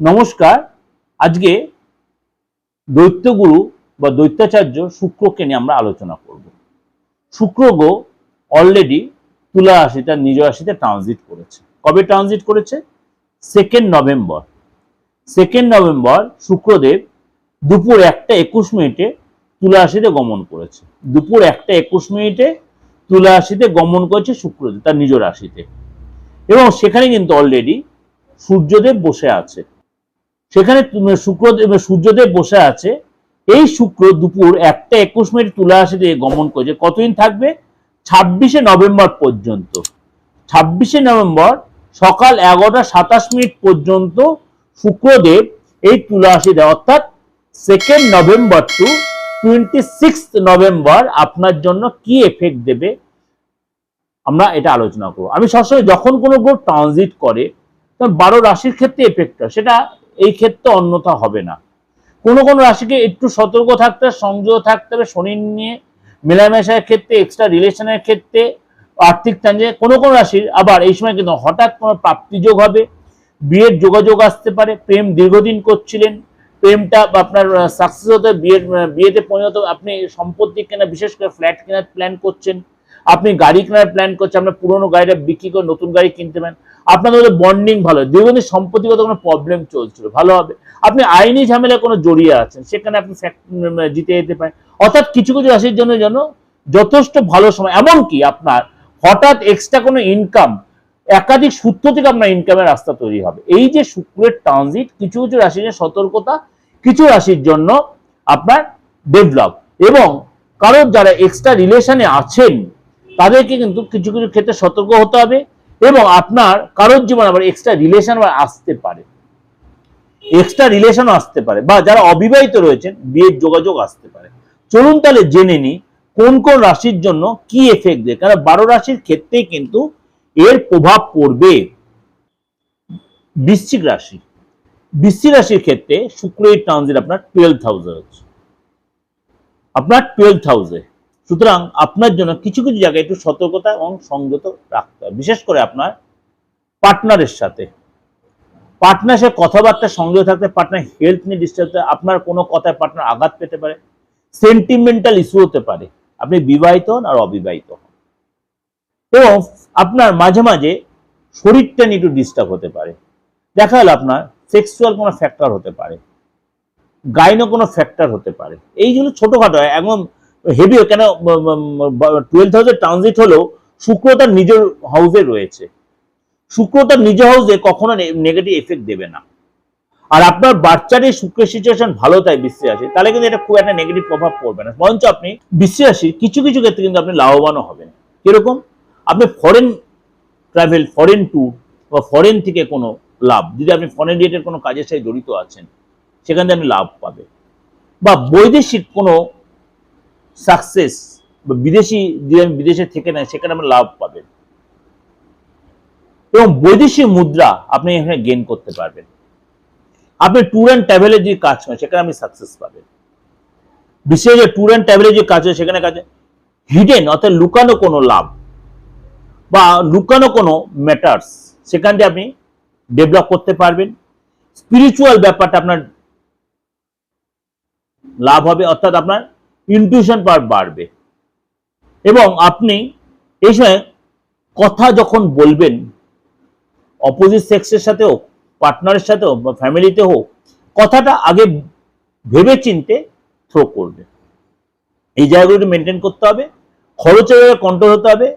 নমস্কার। আজকে দৈত্যগুরু বা দৈত্যাচার্য শুক্রকে নিয়ে আমরা আলোচনা করব। শুক্র গো অলরেডি তুলা রাশি তার নিজ রাশিতে ট্রানজিট করেছে। কবে ট্রানজিট করেছে? সেকেন্ড নভেম্বর সেকেন্ড নভেম্বর শুক্রদেব দুপুর একটা একুশ মিনিটে তুলা রাশিতে গমন করেছে। দুপুর একটা একুশ মিনিটে তুলা রাশিতে গমন করেছে শুক্রদেব, তার নিজ রাশিতে। এবং সেখানে কিন্তু অলরেডি সূর্যদেব বসে আছে। সেখানে শুক্রদেব সূর্যদেব বসে আছে। এই শুক্র দুপুর একটা একুশ মিনিট তুলা রাশিতে গমন করেছে কতদিন থাকবে? ছাব্বিশে নভেম্বর পর্যন্ত। ছাব্বিশে নভেম্বর সকাল এগারোটা সাতাশ মিনিট পর্যন্ত শুক্রদেব এই তুলা রাশিতে অর্থাৎ second November to twenty six November আপনার জন্য কি এফেক্ট দেবে? আমরা এটা আলোচনা করব। আমি সবসময় যখন কোনো গ্রহ ট্রানজিট করে, তখন বারো রাশির ক্ষেত্রে এফেক্ট হয় সেটা এই ক্ষেত্রে অন্যথা হবে না। কোনো কোনো রাশিকে একটু সতর্ক থাকতে হবে, সংযত থাকতে হবে শনির নিয়ে মেলামেশার ক্ষেত্রে এক্সট্রা রিলেশনের ক্ষেত্রে, আর্থিক ট্রানজে কোনো কোনো রাশির আবার এই সময় কিন্তু হঠাৎ কোনো প্রাপ্তিযোগ হবে, বিয়ের যোগাযোগ আসতে পারে, প্রেম দীর্ঘদিন করছিলেন, প্রেমটা আপনার সাকসেস হতে বিয়ের বিয়েতে পরিণত, আপনি সম্পত্তি কেনা, বিশেষ করে ফ্ল্যাট কেনার প্ল্যান করছেন আপনি গাড়ি কেনার প্ল্যান করছেন, আপনার পুরোনো গাড়িটা বিক্রি করে নতুন গাড়ি কিনতে পারেন। আপনাদের বন্ডিং ভালো দীর্ঘদিন সম্পত্তিগত কোনো প্রবলেম চলছিল, ভালো হবে। আপনি আইনি ঝামেলা কোনো জড়িয়ে আছেন, সেখানে আপনি জিতে যেতে পারেন। অর্থাৎ কিছু কিছু রাশির জন্য যেন যথেষ্ট ভালো সময়, এমনকি আপনার হঠাৎ এক্সট্রা কোনো ইনকাম একাধিক সূত্র থেকে আপনার ইনকামের রাস্তা তৈরি হবে। এই যে শুক্রের ট্রানজিট কিছু কিছু রাশির জন্য সতর্কতা, কিছু রাশির জন্য আপনার ডেভেলপ এবং কারোর যারা এক্সট্রা রিলেশনে আছেন তাদেরকে কিন্তু কিছু কিছু ক্ষেত্রে সতর্ক হতে হবে এবং আপনার কারোর জীবন আবার এক্সট্রা রিলেশন আসতে পারে। এক্সট্রা রিলেশন আসতে পারে বা যারা অবিবাহিত রয়েছেন, বিয়ের যোগাযোগ আসতে পারে। চলুন তাহলে জেনে নিই কোন কোন রাশির জন্য কি এফেক্ট দেয়। কারণ বারো রাশির ক্ষেত্রেই কিন্তু এর প্রভাব পড়বে বৃশ্চিক রাশি। বৃশ্চিক রাশির ক্ষেত্রে শুক্রের ট্রানজিট আপনার টুয়েলভ থাউজেন্ড হচ্ছে। আপনার টুয়েলভ থাউজেন্ড সুতরাং আপনার জন্য কিছু কিছু জায়গায় একটু সতর্কতা এবং সংযত রাখতে হবে। বিশেষ করে আপনার পার্টনারের সাথে। পার্টনার সাথে কথাবার্তা সংযত থাকতে, পার্টনার হেলথ নিয়ে ডিস্টার্ব আপনার কোনো কথায় পার্টনার আঘাত পেতে পারে সেন্টিমেন্টাল ইস্যু হতে পারে। আপনি বিবাহিত হন আর অবিবাহিত হন। এবং আপনার মাঝে মাঝে শরীরটা নিয়ে একটু ডিস্টার্ব হতে পারে। দেখা গেল আপনার সেক্সুয়াল কোনো ফ্যাক্টর হতে পারে। গাইনো কোনো ফ্যাক্টর হতে পারে। এইগুলো ছোটখাটো, একদম হেভি, কেন টুয়েলভ হাউসের ট্রানজিট হলেও শুক্র তার নিজের হাউসে রয়েছে। শুক্র তার নিজ হাউসে কখনো নেগেটিভ এফেক্ট দেবে না। আর আপনার বাচ্চারই শুক্রের সিচুয়েশন ভালো, তাই বিশ্বে আসে তাহলে কিন্তু এটা খুব একটা নেগেটিভ প্রভাব পড়বে না। বরঞ্চ আপনি বিশ্বে আসি কিছু কিছু ক্ষেত্রে কিন্তু আপনি লাভবানও হবেন। কীরকম? আপনি ফরেন ট্রাভেল ফরেন ট্যুর বা ফরেন থেকে কোনো লাভ, যদি আপনি ফরেন রিলেটেড কোনো কাজের সাথে জড়িত আছেন, সেখান থেকে আপনি লাভ পাবে বা বৈদেশিক কোনো সাকসেস বা বিদেশি যদি আমি বিদেশে থেকে নেয়, সেখানে আপনি লাভ পাবেন এবং বৈদেশিক মুদ্রা আপনি এখানে গেন করতে পারবেন। আপনি ট্যুর অ্যান্ড ট্রাভেলের যে কাজ হয় সেখানে আপনি সাকসেস পাবেন। বিশেষ যে ট্যুর অ্যান্ড ট্রাভেলের যে কাজ হয়, সেখানে কাজে হিডেন অর্থাৎ লুকানো কোনো লাভ বা লুকানো কোনো ম্যাটার্স সেখান দিয়ে আপনি ডেভেলপ করতে পারবেন। স্পিরিচুয়াল ব্যাপারটা আপনার লাভ হবে, অর্থাৎ আপনার ইনটিউশন পাওয়ার বাড়বে। এবং আপনি এই সময় কথা যখন বলবেন অপোজিট সেক্সের সাথে হোক পার্টনারের সাথে হোক বা ফ্যামিলিতে হোক, কথাটা আগে ভেবে চিনতে থ্রো করবে। এই জায়গাগুলো মেনটেন করতে হবে খরচের কন্ট্রোল হতে হবে।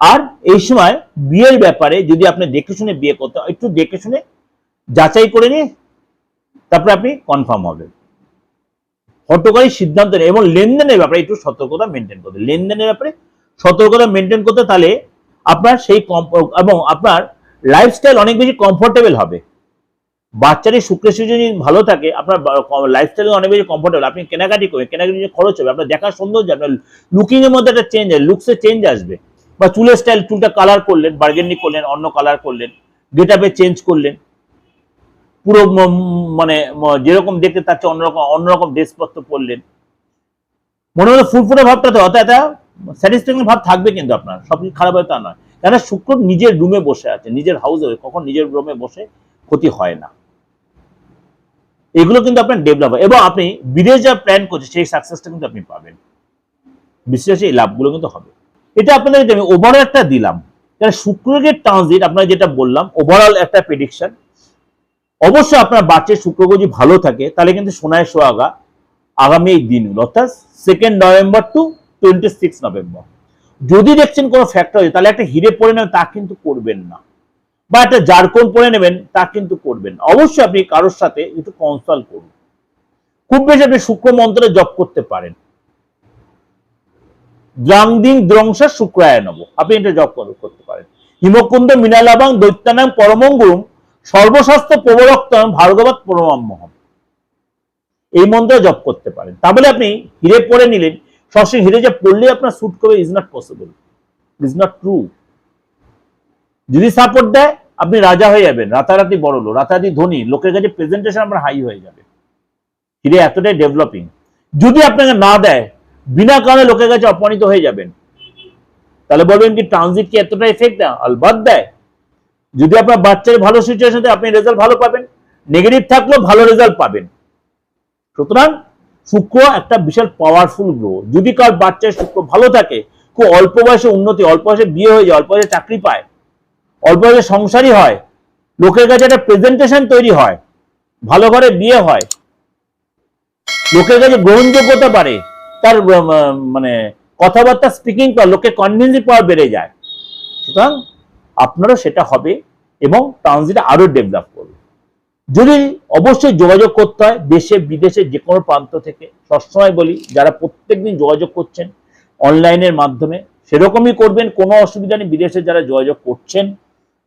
আর এই সময় বিয়ের ব্যাপারে যদি আপনি দেখে শুনে বিয়ে করতে একটু দেখে শুনে যাচাই করে নিয়ে তারপরে আপনি কনফার্ম হবেন। হটকারী সিদ্ধান্ত নেই এবং লেনদেনের ব্যাপারে একটু সতর্কতা মেনটেন করতে। লেনদেনের ব্যাপারে সতর্কতা মেনটেন করতে তাহলে আপনার সেই এবং আপনার লাইফস্টাইল অনেক বেশি কমফোর্টেবল হবে। বাচ্চারই শুক্রের যদি ভালো থাকে, আপনার লাইফস্টাইল অনেক বেশি কমফোর্টেবল আপনি কেনাকাটি করবেন, কেনাকাটি যে খরচ হবে, আপনার দেখার সৌন্দর্য, আপনার লুকিংয়ের মধ্যে একটা চেঞ্জ লুকসে চেঞ্জ আসবে। বা চুলের স্টাইল চুলটা কালার করলেন বার্গেনিং করলেন, অন্য কালার করলেন গেট আপে চেঞ্জ করলেন। পুরো মানে যেরকম দেখতে তার চেয়ে অন্যরকম অন্যরকম ড্রেসপত্র পরলেন। মনে হলো ফুরফুরে ভাবটা তো অর্থাৎ একটা স্যাটিসফ্যাকশন ভাব থাকবে কিন্তু আপনার সব কিছু খারাপ হয় তা নয়। কেন শুক্র নিজের রুমে বসে আছে, নিজের হাউসে কখন নিজের রুমে বসে ক্ষতি হয় না। এগুলো কিন্তু আপনার ডেভেলপ হয়। এবং আপনি বিদেশ যা প্ল্যান করছে সেই সাকসেসটা কিন্তু আপনি পাবেন। বিশেষ এই লাভগুলো কিন্তু হবে। এটা আপনাদেরকে আমি ওভারঅল একটা দিলাম। কারণ শুক্রগ্রহের ট্রানজিট আপনারা যেটা বললাম ওভারঅল একটা প্রেডিকশন অবশ্যই আপনার বাচ্চার শুক্রগ্রহ যদি ভালো থাকে, তাহলে কিন্তু সোনায় সোয়াগা আগামী এই দিনগুলো অর্থাৎ second November to twenty six November যদি দেখছেন কোনো ফ্যাক্টর হয় তাহলে একটা হিরে পরে নেবেন, তা কিন্তু করবেন না। বা একটা জারকোন পরে নেবেন, তা কিন্তু করবেন। অবশ্যই আপনি কারোর সাথে একটু কনসাল্ট করুন। খুব বেশি আপনি শুক্র মন্ত্রে জপ করতে পারেন। দ্রাংদিং দ্রংসা শুক্রায় নব আপনি এটা জপ করতে পারেন। হিমকুন্দ মিনালাবাং দৈত্যানাম পরমঙ্গুরুম সর্বশাস্ত্র প্রবরক্তম ভার্গবত পরমাম্মহম এই মন্ত্র জপ করতে পারেন। তাহলে আপনি হিরে পরে নিলেন সবসময় হিরে যে পড়লে আপনার স্যুট করবে is not possible is not true যদি সাপোর্ট দেয়, আপনি রাজা হয়ে যাবেন, রাতারাতি বড় লোক, রাতারাতি ধনী, লোকের কাছে প্রেজেন্টেশন আপনার হাই হয়ে যাবে। হিরে এতটাই ডেভেলপিং যদি আপনাকে না দেয়, বিনা কারণে লোকের কাছে অপমানিত হয়ে যাবেন। তাহলে বলবেন কি ট্রানজিট কি এতটা এফেক্ট দেয়? আলবাদ দেয়? যদি আপনার বাচ্চার ভালো সিচুয়েশন আপনি রেজাল্ট ভালো পাবেন। নেগেটিভ থাকলেও ভালো রেজাল্ট পাবেন। সুতরাং শুক্র একটা বিশাল পাওয়ারফুল গ্রহ। যদি কার বাচ্চার শুক্র ভালো থাকে, খুব অল্প বয়সে উন্নতি, অল্প বয়সে বিয়ে হয়ে যায়, অল্প বয়সে চাকরি পায়, অল্প বয়সে সংসারই হয়, লোকের কাছে একটা প্রেজেন্টেশন তৈরি হয়, ভালো ঘরে বিয়ে হয়, লোকের কাছে গ্রহণযোগ্যতা বাড়ে তার মানে কথাবার্তা স্পিকিং পাওয়ার লোকে কনভিন্সিং পাওয়ার বেড়ে যায়। সুতরাং আপনারও সেটা হবে এবং ট্রানজিট আরও ডেভেলপ করবে। যদি অবশ্যই যোগাযোগ করতে হয়, দেশে, বিদেশে যে কোনো প্রান্ত থেকে, সবসময় বলি, যারা প্রত্যেকদিন যোগাযোগ করছেন অনলাইনের মাধ্যমে, সেরকমই করবেন, কোনো অসুবিধা নেই। বিদেশে যারা যোগাযোগ করছেন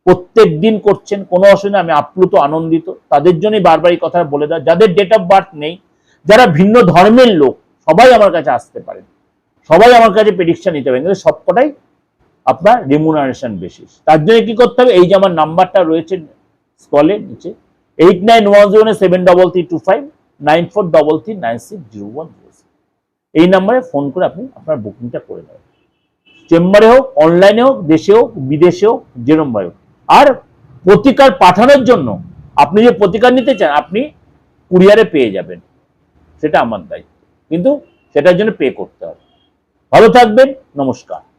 প্রত্যেক দিন করছেন, কোনো অসুবিধা আমি আপ্লুত, আনন্দিত। তাদের জন্যই বারবার এই কথা বলে দেওয়া। যাদের ডেট অফ বার্থ নেই, যারা ভিন্ন ধর্মের লোক, সবাই আমার কাছে আসতে পারেন। সবাই আমার কাছে প্রেডিকশন নিতে পারেন। কিন্তু সবকটাই আপনার রেমুনারেশন বেসিস তার জন্য কি করতে হবে? এই যে আমার নাম্বারটা রয়েছে স্কলে নিচে eight nine one zero seven double three two five nine four double three nine six zero one zero এই নাম্বারে ফোন করে আপনি আপনার বুকিংটা করে নেবেন। চেম্বারে হোক অনলাইনে হোক, দেশে হোক, বিদেশে হোক, যেরমভাবে হোক। আর প্রতিকার পাঠানোর জন্য আপনি যে প্রতিকার নিতে চান, আপনি কুরিয়ারে পেয়ে যাবেন। সেটা আমার দায়িত্ব। কিন্তু সেটার জন্য পে করতে হবে। ভালো থাকবেন, নমস্কার।